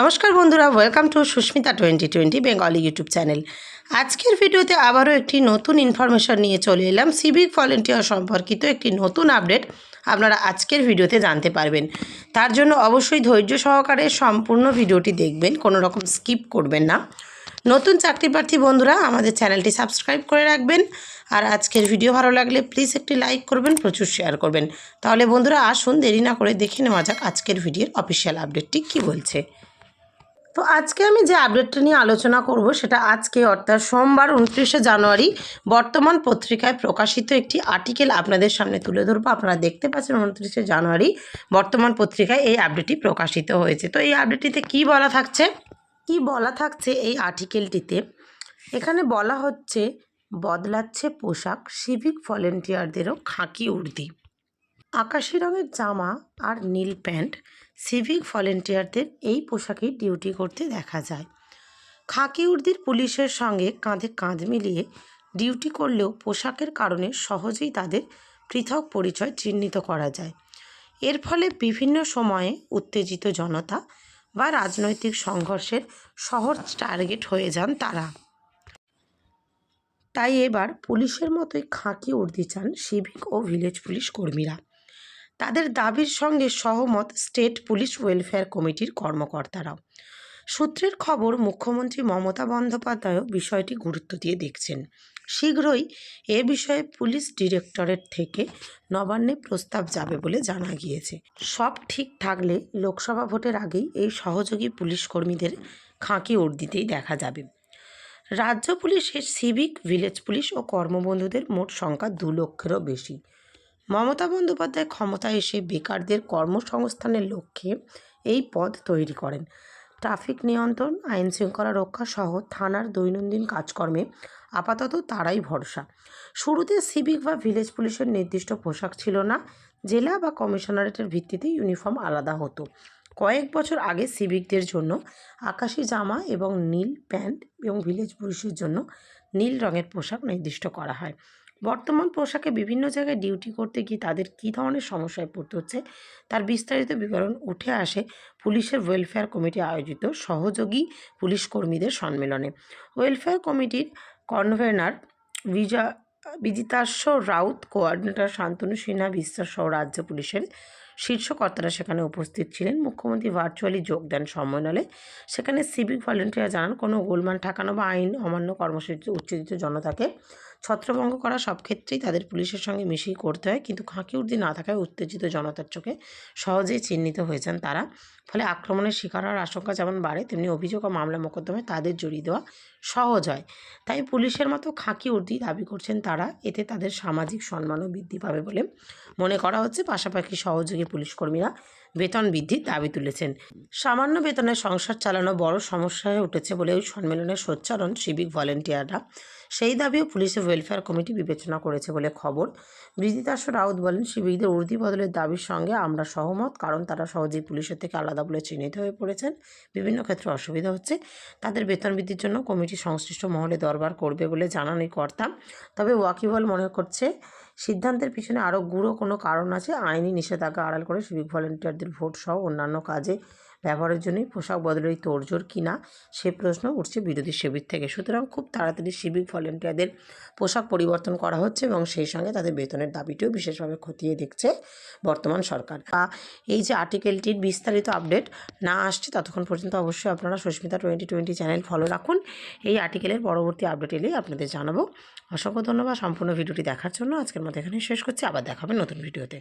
নমস্কার বন্ধুরা welcome to Susmita twenty twenty Bengali YouTube channel আজকের ভিডিওতে আবারও একটি নতুন ইনফরমেশন নিয়ে চলে এলাম। সিভিক ভলেন্টিয়ার সম্পর্কিত একটি নতুন আপডেট আপনারা আজকের ভিডিওতে জানতে পারবেন। তার জন্য অবশ্যই ধৈর্য সহকারে সম্পূর্ণ ভিডিওটি দেখবেন কোনো রকম স্কিপ করবেন না। নতুন চাকরি প্রার্থী বন্ধুরা, আমাদের চ্যানেলটি সাবস্ক্রাইব করে রাখবেন। আর আজকের ভিডিও ভালো লাগলে প্লিজ একটি লাইক করবেন, প্রচুর শেয়ার করবেন। তাহলে বন্ধুরা, আসুন, দেরি না করে দেখে নেওয়া যাক আজকের ভিডিওর অফিসিয়াল আপডেটটি কী বলছে। তো আজকে আমি যে আপডেটটা নিয়ে আলোচনা করব সেটা আজকে, অর্থাৎ সোমবার উনত্রিশে জানুয়ারি, বর্তমান পত্রিকায় প্রকাশিত একটি আর্টিকেল আপনাদের সামনে তুলে ধরবো। আপনারা দেখতে পাচ্ছেন উনত্রিশে জানুয়ারি, বর্তমান পত্রিকায় এই আপডেটটি প্রকাশিত হয়েছে। তো এই আপডেটটিতে কি বলা থাকছে? কি বলা থাকছে এই আর্টিকেলটিতে এখানে বলা হচ্ছে, বদলাচ্ছে পোশাক সিভিক ভলেন্টিয়ারদেরও খাঁকি উর্দি। আকাশি রঙের জামা আর নীল প্যান্ট সিভিক ভলেন্টিয়ারদের এই পোশাকেই ডিউটি করতে দেখা যায়। খাকি উর্দির পুলিশের সঙ্গে কাঁধে কাঁধ মিলিয়ে ডিউটি করলেও পোশাকের কারণে সহজেই তাদের পৃথক পরিচয় চিহ্নিত করা যায়। এর ফলে বিভিন্ন সময়ে উত্তেজিত জনতা বা রাজনৈতিক সংঘর্ষের সহজ টার্গেট হয়ে যান তারা। তাই এবার পুলিশের মতোই খাঁকি উর্দি চান সিভিক ও ভিলেজ পুলিশ কর্মীরা। তাদের দাবির সঙ্গে সহমত স্টেট পুলিশ ওয়েলফেয়ার কমিটির কর্মকর্তারাও। সূত্রের খবর, মুখ্যমন্ত্রী মমতা বন্দ্যোপাধ্যায়ও বিষয়টি গুরুত্ব দিয়ে দেখছেন। শীঘ্রই এ বিষয়ে পুলিশ ডিরেক্টরেট থেকে নবান্নে প্রস্তাব যাবে বলে জানা গিয়েছে। সব ঠিক থাকলে লোকসভা ভোটের আগেই এই সহযোগী পুলিশ কর্মীদের খাঁকি উর্দিতেই দেখা যাবে। রাজ্য পুলিশের সিভিক, ভিলেজ পুলিশ ও কর্মবন্ধুদের মোট সংখ্যা দু লক্ষেরও বেশি। মমতা বন্দ্যোপাধ্যায় ক্ষমতায় এসে বেকারদের কর্মসংস্থানের লক্ষ্যে এই পদ তৈরি করেন। ট্রাফিক নিয়ন্ত্রণ আইন শৃঙ্খলা রক্ষা সহ থানার দৈনন্দিন কাজকর্মে আপাতত তারাই ভরসা। শুরুতে সিভিক বা ভিলেজ পুলিশের নির্দিষ্ট পোশাক ছিল না। জেলা বা কমিশনারেটের ভিত্তিতে ইউনিফর্ম আলাদা হতো। কয়েক বছর আগে সিভিকদের জন্য আকাশি জামা এবং নীল প্যান্ট এবং ভিলেজ পুলিশের জন্য নীল রঙের পোশাক নির্দিষ্ট করা হয়। বর্তমান পোশাকে বিভিন্ন জায়গায় ডিউটি করতে গিয়ে তাদের কী ধরনের সমস্যায় পড়তে হচ্ছে, তার বিস্তারিত বিবরণ উঠে আসে পুলিশের ওয়েলফেয়ার কমিটি আয়োজিত সহযোগী পুলিশ কর্মীদের সম্মেলনে। ওয়েলফেয়ার কমিটির কনভেনার বিজা বিদিতাস্য রাউত কোঅর্ডিনেটর শান্তনু সিনহা বিশ্বাস সহ রাজ্য পুলিশের শীর্ষ কর্তারা সেখানে উপস্থিত ছিলেন। মুখ্যমন্ত্রী ভার্চুয়ালি যোগ দেন সম্মেলনে। সেখানে সিভিক ভলেন্টিয়ার জানান, কোনো গোলমাল ঠেকানো বা আইন অমান্য কর্মসূচিতে উচ্ছেদিত জনতাকে ছত্রভঙ্গ করা সব ক্ষেত্রেই তাদের পুলিশের সঙ্গে মিশিয়ে করতে হয়। কিন্তু খাঁকি উর্দি না থাকায় উত্তেজিত জনতার চোখে সহজেই চিহ্নিত হয়েছেন তারা। ফলে আক্রমণের শিকার হওয়ার আশঙ্কা যেমন বাড়ে, তেমনি অভিযোগ ও মামলা মোকদ্দমায় তাদের জড়িয়ে দেওয়া সহজ হয়। তাই পুলিশের মতো খাঁকি উর্দি দাবি করছেন তারা। এতে তাদের সামাজিক সম্মানও বৃদ্ধি পাবে বলে মনে করা হচ্ছে। পাশাপাশি সহযোগী পুলিশ কর্মীরা বেতন বৃদ্ধির দাবি তুলেছেন। সামান্য বেতনে সংসার চালানো বড় সমস্যা হয়ে উঠেছে বলে ওই সম্মেলনে সোচ্চারণ সিভিক ভলেন্টিয়াররা। সেই দাবিও পুলিশের ওয়েলফেয়ার কমিটি বিবেচনা করেছে বলে খবর। বৃদিতাস রাউত বলেন, সিভিকদের উর্দি বদলের দাবির সঙ্গে আমরা সহমত, কারণ তারা সহজেই পুলিশের থেকে আলাদা বলে চিহ্নিত হয়ে পড়েছেন। বিভিন্ন ক্ষেত্রে অসুবিধা হচ্ছে। তাদের বেতন বৃদ্ধির জন্য কমিটি সংশ্লিষ্ট মহলে দরবার করবে বলে জানান কর্তা। তবে ওয়াকিবল মনে করছে সিদ্ধান্তের পিছনে আরও গূঢ় কোনো কারণ আছে? আইনি নিষেধাজ্ঞা আড়াল করে সিভিক ভলেন্টিয়ারদের ভোট সহ অন্যান্য কাজে ব্যবহারের জন্যই পোশাক বদলের এই তোড়জোড় কিনা সে প্রশ্ন উঠছে বিরোধী শিবির থেকে। সুতরাং খুব তাড়াতাড়ি সিভিক ভলেন্টিয়ারদের পোশাক পরিবর্তন করা হচ্ছে এবং সেই সঙ্গে তাদের বেতনের দাবিটিও বিশেষভাবে খতিয়ে দেখছে বর্তমান সরকার। বা এই যে আর্টিকেলটির বিস্তারিত আপডেট না আসছে ততক্ষণ পর্যন্ত অবশ্যই আপনারা Susmita twenty twenty channel follow রাখুন। এই আর্টিকেলের পরবর্তী আপডেট এলেই আপনাদের জানাব। অসংখ্য ধন্যবাদ। সম্পূর্ণ ভিডিওটি দেখার জন্য আজকের মতো এখানে শেষ করছি। আবার দেখাবেন নতুন ভিডিওতে।